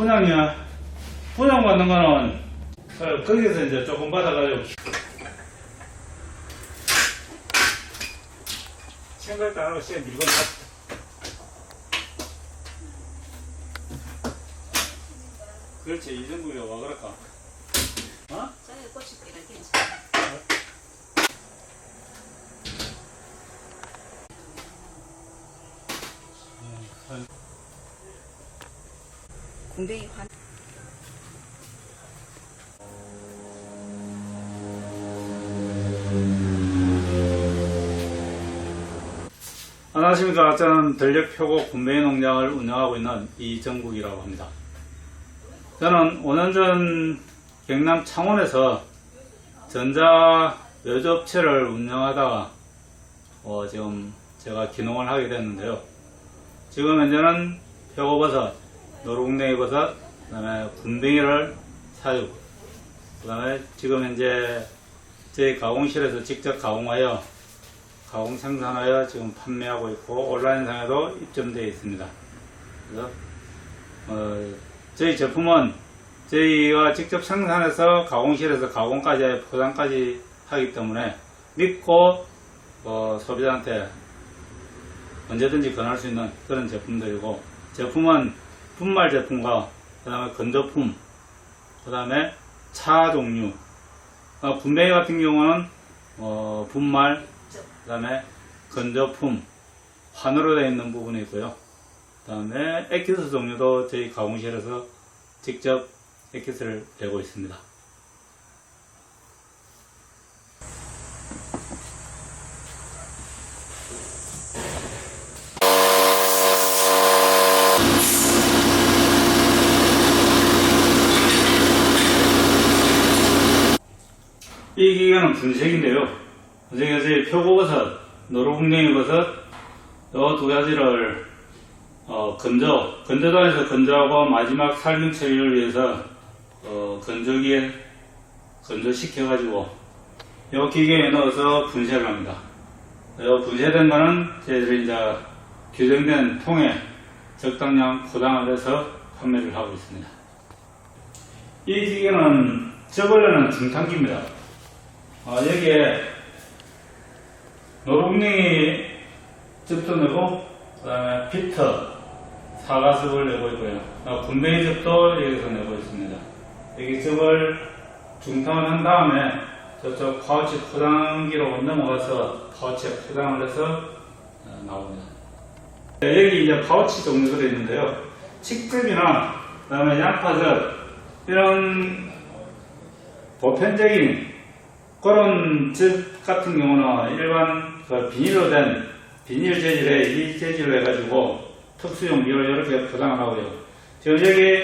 분양이야. 분양 받는 거는 어, 거기서 이제 조금 받아가지고 생각도 안 하고 시간 밀고 나. 그렇지 이정국이가 와 그럴까? 어? 저기 꽃이 괜찮아. 군뱅이 환. 안녕하십니까. 저는 전력표고 군뱅이 농장을 운영하고 있는 이정국이라고 합니다. 저는 5년 전 경남 창원에서 전자 외주업체를 운영하다가 어, 지금 제가 기농을 하게 됐는데요. 지금 현재는 표고버섯, 노루궁뎅이 버섯, 그 다음에 군뱅이를 사육, 그 다음에 지금 현재 저희 가공실에서 직접 가공하여 가공 생산하여 지금 판매하고 있고 온라인상에도 입점되어 있습니다. 그래서 어, 저희 제품은 저희가 직접 생산해서 가공실에서 가공까지 포장까지 하기 때문에 믿고 어, 소비자한테 언제든지 권할 수 있는 그런 제품들이고 제품은 분말 제품과 그 다음에 건조품 그 다음에 차 종류 어, 분뱅이 같은 경우는 어, 분말 그 다음에 건조품 환으로 되어 있는 부분이 있고요. 그 다음에 액기스 종류도 저희 가공실에서 직접 액기스를 내고 있습니다. 이 기계는 분색인데요. 분색에서 이 표고버섯, 노루궁뎅이 버섯, 요두 가지를 어, 건조, 건조단에서 건조하고 마지막 살균 처리를 위해서 어, 건조기에 건조시켜가지고 요 기계에 넣어서 분쇄를 합니다. 요 분쇄된 거는 저희들이 이제 규정된 통에 적당량 포장을 해서 판매를 하고 있습니다. 이 기계는 저걸로는 중탕기입니다. 어, 여기에 노루궁뎅이 즙도 내고 그 다음에 피터 사과즙을 내고 있고요. 어, 군뱅이 즙도 여기서 내고 있습니다. 여기 즙을 중탕을 한 다음에 저쪽 파우치 포장기로 넘어가서 파우치에 포장을 해서 어, 나옵니다. 네, 여기 이제 파우치 종류가 있는데요. 칡즙이나 그 다음에 양파즙 이런 보편적인 그런 즙 같은 경우는 일반 그 비닐로 된 비닐 재질에 이 재질로 해가지고 특수용 미를 이렇게 포장을 하고요. 지금 여기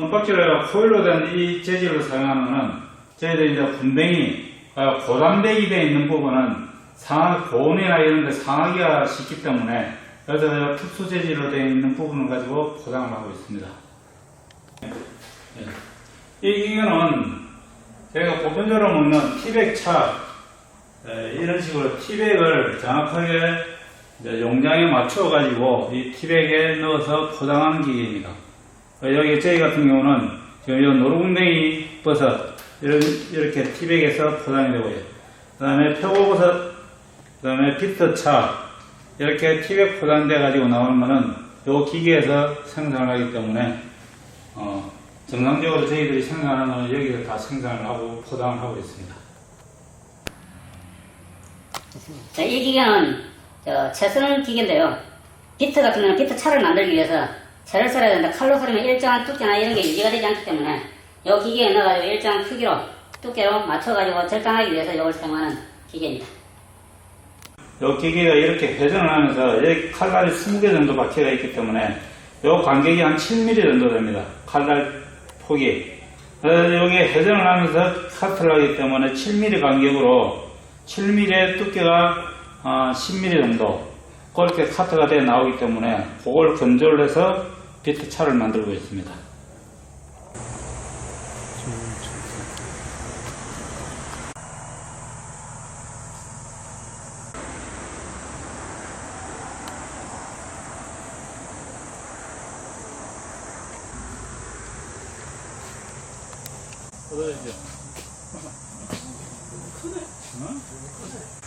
은박지로 호일로 된 이 재질을 사용하는 거는 저희들이 이제 군뱅이 아, 고단백이 되어 있는 부분은 상하, 고온이나 이런 데 상하기가 쉽기 때문에 그래서 특수 재질로 되어 있는 부분을 가지고 포장을 하고 있습니다. 예. 이 기계는 저희가 보편적으로 먹는 티백 차 에, 이런 식으로 티백을 정확하게 용량에 맞춰 가지고 이 티백에 넣어서 포장하는 기계입니다. 어, 여기 저희 같은 경우는 지금 이 노루궁뎅이 버섯 이런 이렇게 티백에서 포장이 되고요. 그 다음에 표고버섯, 그 다음에 피터차 이렇게 티백 포장돼 가지고 나오는 거는 이 기계에서 생산을 하기 때문에 어, 정상적으로 저희들이 생산하는 거는 여기서 다 생산을 하고 포장을 하고 있습니다. 자, 이 기계는 저, 채 쓰는 기계인데요. 비트 같은 경우는 비트 차를 만들기 위해서 채를 썰어야 된다. 칼로 썰으면 일정한 두께나 이런 게 유지가 되지 않기 때문에 이 기계에 넣어가지고 일정한 크기로 두께로 맞춰가지고 절단하기 위해서 이걸 사용하는 기계입니다. 이 기계가 이렇게 회전을 하면서 여기 칼날이 20개 정도 박혀가 있기 때문에 이 간격이 한 7mm 정도 됩니다. 칼날 그래서 여기 회전을 하면서 카트를 하기 때문에 7mm 간격으로 7mm의 두께가 아, 10mm 정도 그렇게 카트가 되어 나오기 때문에 그걸 건조를 해서 비트 차를 만들고 있습니다. 그러죠. 어?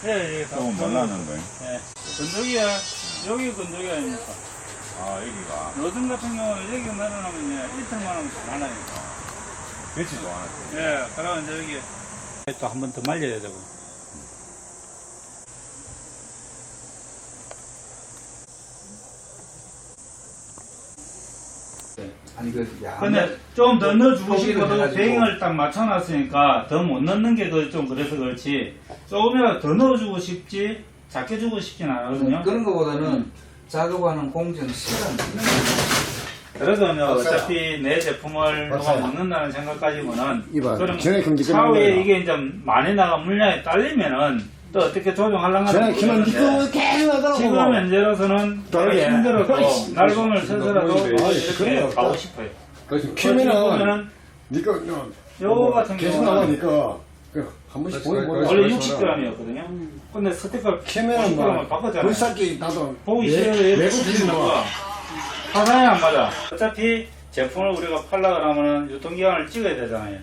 예, 예, 다 조금 건조기. 말라는 거예요. 예. 건조기야, 여기 건조기 아닙니까? 아, 여기가. 요즘 같은 경우는 여기 내려놓으면 이제 이틀만 하면 잘 하나니까. 배치도 안. 예, 그러면 이제 여기 또 한 번 더 말려야 되고. 아니 그 야. 근데 좀 더 넣어주고 싶어도 해가지고. 배경을 딱 맞춰놨으니까 더 못 넣는 게더좀 그래서 그렇지 조금이라도 더 넣어주고 싶지 작게 주고 싶진 않거든요. 그런 거보다는 작업하는 공정 시간 그래도 뭐 어차피 내 제품을 누가 먹는다는 생각까지면은 이봐, 끝난 차후에. 이게 이제 많이 나가 물량이 딸리면은 또 어떻게 건 기만 모르겠는데 니꺼 계속 하더라고. 지금 현재로서는 다르게. 힘들어도 아이씨, 날밤을 새서라도 아이, 그런 이렇게 거 없다. 가고 싶어요. 그래서 키면은 보면은 니꺼 요거 같은 계속 경우는 나가니까 그한 번씩 보이 보이. 원래 60g이었거든요. 근데 스티커 키면은 50g을 막 바꿨잖아요. 불삭기 나도 보기 내- 싫어요. 내고 이렇게 뒤지 나와. 화상이 안 맞아. 어차피 제품을 우리가 팔라 그러면은 유통기한을 찍어야 되잖아요.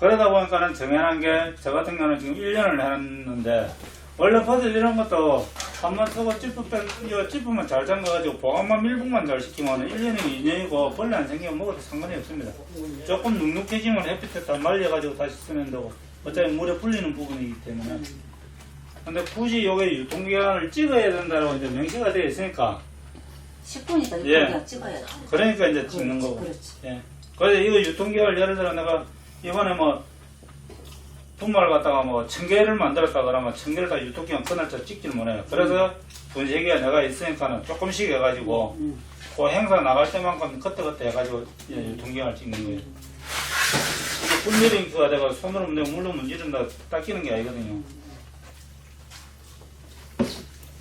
그러다 보니까는 정해놓은 게, 저 같은 경우는 지금 1년을 했는데, 원래 퍼즐 이런 것도 한 번 쓰고 찌뿌 뺀, 이거 찌뿌만 잘 잠가가지고 보관만 밀봉만 잘 시키면 1년이고 2년이고 벌레 안 생기면 먹어도 상관이 없습니다. 조금 눅눅해지면 햇빛에 다 말려가지고 다시 쓰면 되고, 어차피 물에 불리는 부분이기 때문에. 근데 굳이 요게 유통기한을 찍어야 된다고 이제 명시가 되어 있으니까, 10분이다 예. 이거 찍어야지. 그러니까 이제 찍는 거고. 그렇지. 예. 그래서 이거 유통기한을 예를 들어 내가 이번에 뭐 분말 갖다가 뭐 천 개를 만들었다 그러면 천 개를 다 유통기한 그날짜 찍지는 못해요. 그래서 분쇄기가 내가 있으니까는 조금씩 해가지고 음. 그 행사 나갈 때만큼 그때그때 해가지고 이제 유통기한을 찍는 거예요. 분리링크가 내가 손으로 문제 물로 문지른다 닦이는 게 아니거든요.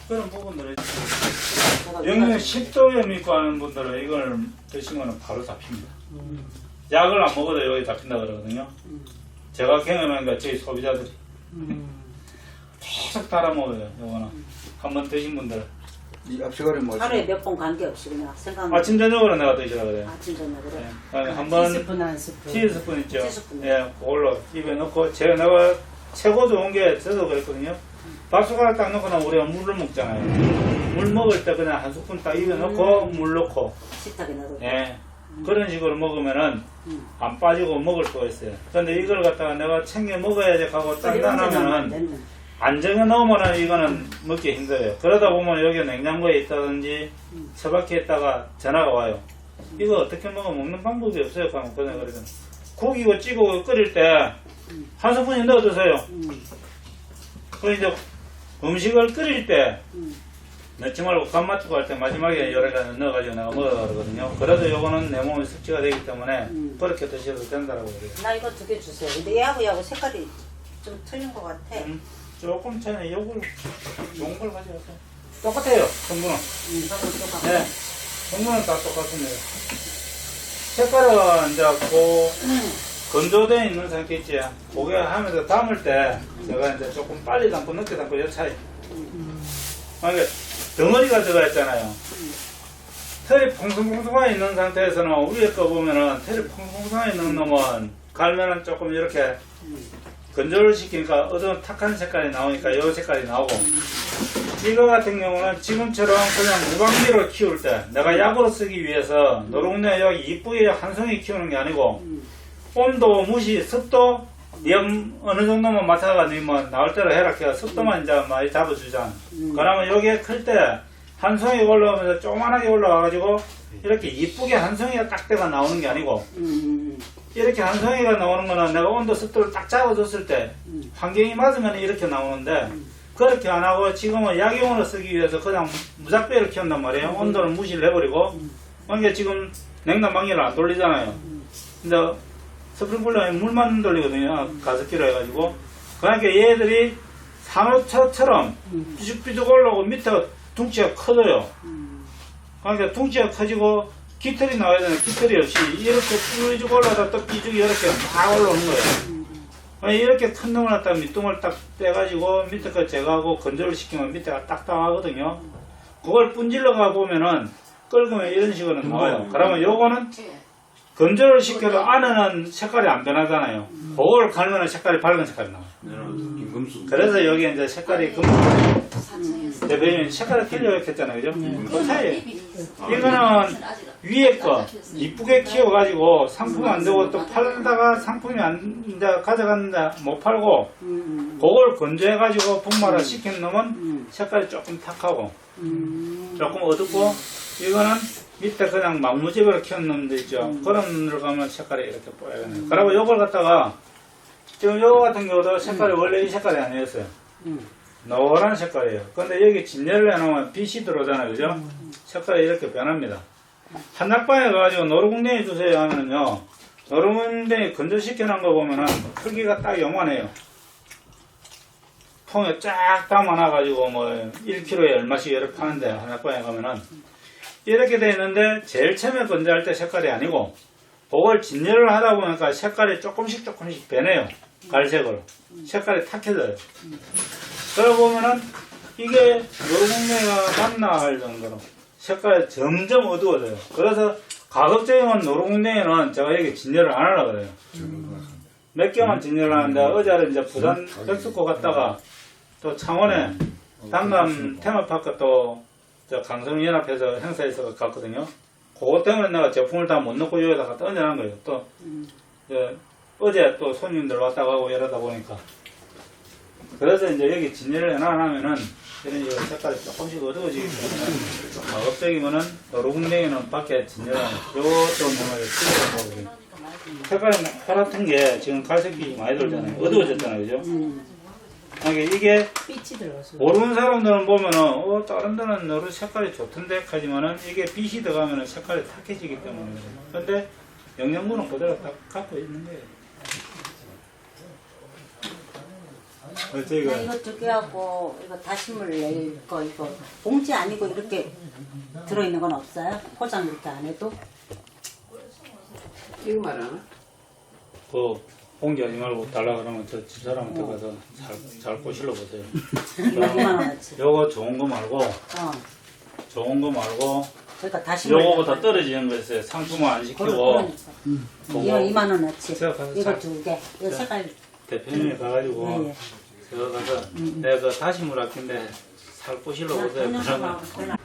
그런 부분들을 영양 10도염 있고 하는 분들은 이걸 드시면 바로 잡힙니다. 약을 안 먹어도 여기 잡힌다 그러거든요. 제가 경험한 게 저희 소비자들이 계속 달아 먹어요. 이거는 한번 드신 분들 이 앞시가리 뭐 하루에 몇 번 관계 없이 그냥 생각나. 아침 저녁으로 내가 드시라 그래요. 아침 저녁으로. 예. 한번 티스푼 한 스푼. 티스푼 있죠. 티스푼. 예, 그걸로 입에 넣고 제가 내가 최고 좋은 게 저도 그랬거든요. 밥숟가락 딱 넣고 나면 우리가 물을 먹잖아요. 물 먹을 때 그냥 한 스푼 딱 입에 넣고 물 넣고 식탁에 넣어도. 예. 그런 식으로 먹으면은 음. 안 빠지고 먹을 수가 있어요. 근데 이걸 갖다가 내가 챙겨 먹어야 지 하고 딱 놔놓으면은 안 정해 놓으면은 이거는 먹기 힘들어요. 그러다 보면 여기 냉장고에 있다든지 처박혀 있다가 전화가 와요. 이거 어떻게 먹어 먹는 방법이 없어요. 그냥 그냥 그래서 고기고 찌고 끓일 때 한 스푼이 넣어 드세요. 음. 그 이제 음식을 끓일 때 음. 넣지 말고 간 맞추고 할 때 마지막에 가지 넣어가지고 내가 먹으라 그러거든요. 그래도 요거는 내 몸에 섭취가 되기 때문에 음. 그렇게 드셔도 된다고 그래요. 나 이거 두 개 주세요. 근데 얘하고 얘하고 색깔이 좀 틀린 것 같아. 음, 조금 전에 요걸 좋은 걸 가져왔어요. 똑같아요. 성분은. 음, 네. 성분은 다 똑같습니다. 색깔은 이제 그 건조되어 있는 상태 있지. 고개 하면서 담을 때 제가 이제 조금 빨리 담고 늦게 담고 요 차이. 만약에 덩어리가 들어가 있잖아요. 털이 퐁송퐁송해 있는 상태에서는 위에 거 보면은 털이 퐁송퐁송해 있는 놈은 갈면은 조금 이렇게 건조를 시키니까 어두운 탁한 색깔이 나오니까 이 색깔이 나오고 이거 같은 경우는 지금처럼 그냥 무방비로 키울 때 내가 약으로 쓰기 위해서 노롱내 여기 이쁘게 한 송이 키우는 게 아니고 온도, 무시, 습도 염 어느 정도만 맡아가지고 뭐 나올 대로 해라. 해서 습도만 이제 많이 잡아주자. 그러면 여기에 클때 한 송이 올라오면서 조그만하게 올라와가지고 이렇게 이쁘게 한 송이가 딱 대가 나오는 게 아니고 음, 이렇게 한 송이가 나오는 거는 내가 온도 습도를 딱 잡아줬을 때 환경이 맞으면 이렇게 나오는데 그렇게 안 하고 지금은 약용으로 쓰기 위해서 그냥 무작배를 키운단 말이에요. 온도를 무시를 해버리고. 그러니까 지금 냉난방열을 안 돌리잖아요. 근데 스프링클러에 물만 돌리거든요. 가습기로 해가지고 그러니까 얘들이 산호초처럼 삐죽삐죽 올라오고 밑에가 둥치가 커져요. 그러니까 둥치가 커지고 깃털이 나와야 되는 깃털이 없이 이렇게 삐죽 올라다 또 삐죽이 이렇게 막 올라오는 거예요. 아니, 이렇게 큰 놈을 갖다 밑둥을 딱 빼가지고 밑에 거 제거하고 건조를 시키면 밑에가 딱딱하거든요. 그걸 분질러 가 보면은 끓으면 이런 식으로 나와요. 그러면 요거는 건조를 시켜도 안에는 색깔이 안 변하잖아요. 그걸 갈면 색깔이 밝은 색깔이 나와요. 그래서 여기 이제 색깔이 금 대표님 색깔이 틀려 했잖아요, 그죠? 그 차이에요. 이거는 위에 거 이쁘게 키워가지고 상품 안 되고 또 팔다가 상품이 안 이제 가져갔는데 못 팔고 그걸 건조해가지고 분말화 시킨 놈은 색깔이 조금 탁하고 조금 어둡고 이거는 밑에 그냥 막무지개로 키운 놈도 있죠. 그런 놈들 가면 색깔이 이렇게 뽀얗네요. 그리고 요걸 갖다가 지금 요거 같은 경우도 색깔이 원래 이 색깔이 아니었어요. 노란 색깔이에요. 근데 여기 진열을 해놓으면 빛이 들어오잖아요. 그죠? 색깔이 이렇게 변합니다. 한약방에 가가지고 노루궁뎅이 주세요 하면은요, 노루궁뎅이 건조시켜 놓은 거 보면은 크기가 딱 요만해요. 통에 쫙 담아놔가지고 뭐 1kg에 얼마씩 이렇게 파는데 한약방에 가면은 이렇게 돼 있는데 제일 처음에 건조할 때 색깔이 아니고 그걸 진열을 하다 보니까 색깔이 조금씩 조금씩 변해요. 갈색으로. 색깔이 탁해져요. 그러고 보면은 이게 노루궁뎅이가 맞나 할 정도로 색깔이 점점 어두워져요. 그래서 가급적이면 노루궁뎅이는 제가 여기 진열을 안 하려고 그래요. 몇 개만 진열을 하는데 어제는 이제 부산 백숙고 갔다가 또 창원에 당감 테마파크 또저 강성연합에서 행사에서 갔거든요. 그것 때문에 내가 제품을 다 못 넣고 여기다 갖다 얹어놓은 거예요. 또 저, 어제 또 손님들 왔다 가고 이러다 보니까 그래서 이제 여기 진열을 해놔하면은 이런 이 색깔이 조금씩 어두워지기 때문에 가급적이면은 노루궁뎅이는 밖에 진열하는 요쪽 문을 거거든요. 색깔이 파랗던 게 지금 갈색빛이 많이 돌잖아요. 어두워졌잖아요. 그죠? 그러니까 이게 빛이 들어가서. 모르는 사람들은 보면은 어 다른 데는 노루 색깔이 좋던데 하지만은 이게 빛이 들어가면은 색깔이 탁해지기 때문에. 근데 영양분은 그대로 딱 갖고 있는 거예요. 어, 저희가 나 이거 두 개하고 이거 다시물 낼 거 이거 봉지 아니고 이렇게 들어있는 건 없어요? 포장 이렇게 안 해도? 이거 말하나? 그 봉지하지 말고 달라 그러면 저 집사람한테 가서 잘, 잘 꼬실러 보세요. 이거 2만 원어치. 요거 좋은 거 말고 어. 좋은 거 말고 그러니까 다시물. 요거보다 떨어지는 거 있어요. 상품을 안 시키고 이거 그거 2만 원어치. 제가 가서 이거 살- 두 개. 이거 자. 색깔. 대표님이 가가지고 예, 예. 제가 가서 내가 그 다시 물 아낀데 살 꼬실러 보세요. 그러면 그냥